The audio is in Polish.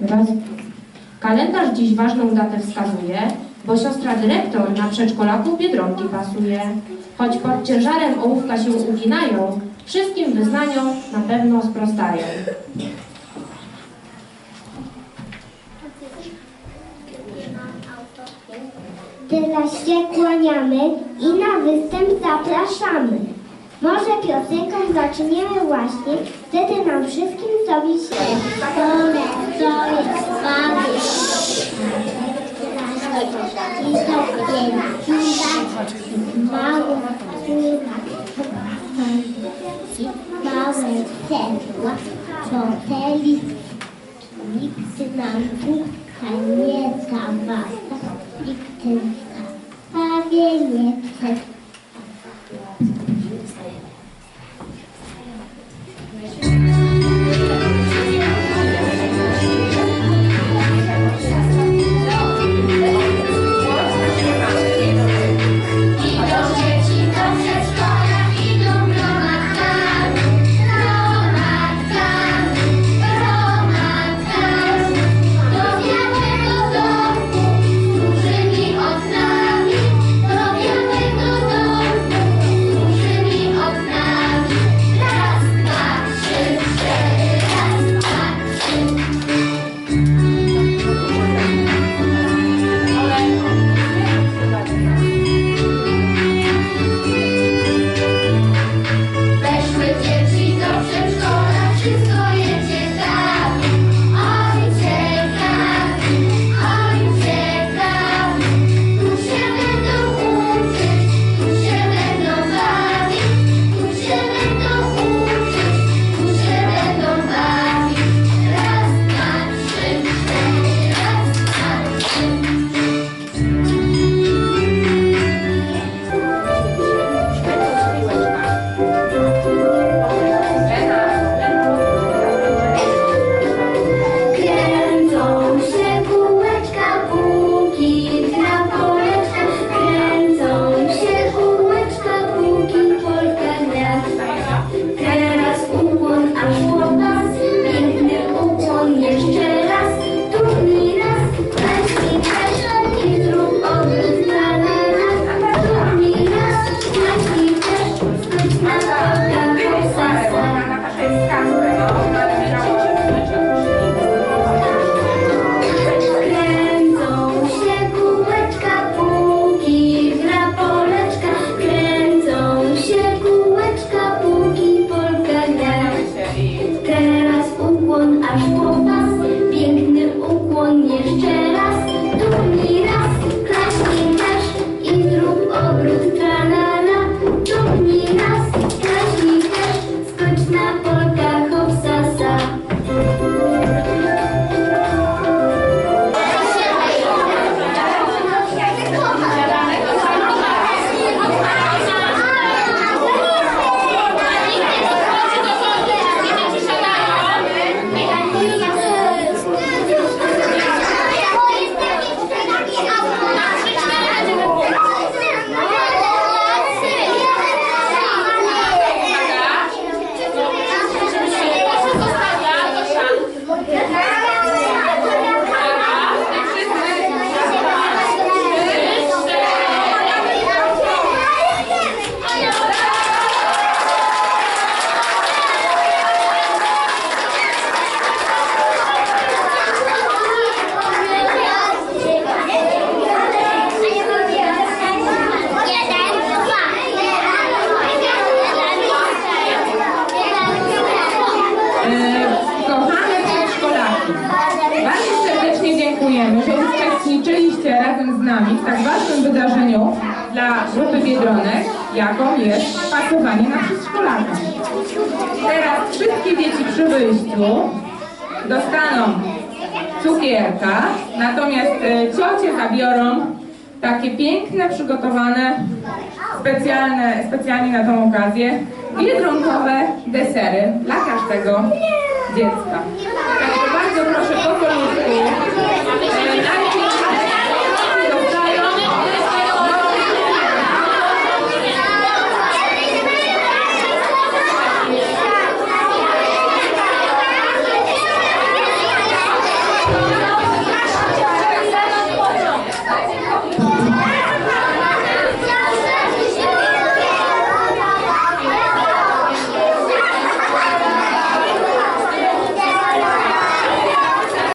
Raz. Kalendarz dziś ważną datę wskazuje, bo siostra dyrektor na przedszkolaków Biedronki pasuje. Choć pod ciężarem ołówka się uginają, wszystkim wyznaniom na pewno sprostają. Teraz się kłaniamy i na występ zapraszamy. Może piosenką zaczniemy właśnie, wtedy nam wszystkim zrobi się Dole, to jest. I to. Małe sedła, foteli, nikt nam tutaj nie 生きてるから。パーゲーやってた。Amén. Dziękujemy, że uczestniczyliście razem z nami w tak ważnym wydarzeniu dla grupy Biedronek, jaką jest pasowanie na przedszkolaka. Teraz wszystkie dzieci przy wyjściu dostaną cukierka, natomiast e, ciocie zabiorą takie piękne, przygotowane, specjalne, specjalnie na tą okazję, biedronkowe desery dla każdego dziecka. Tak Oh.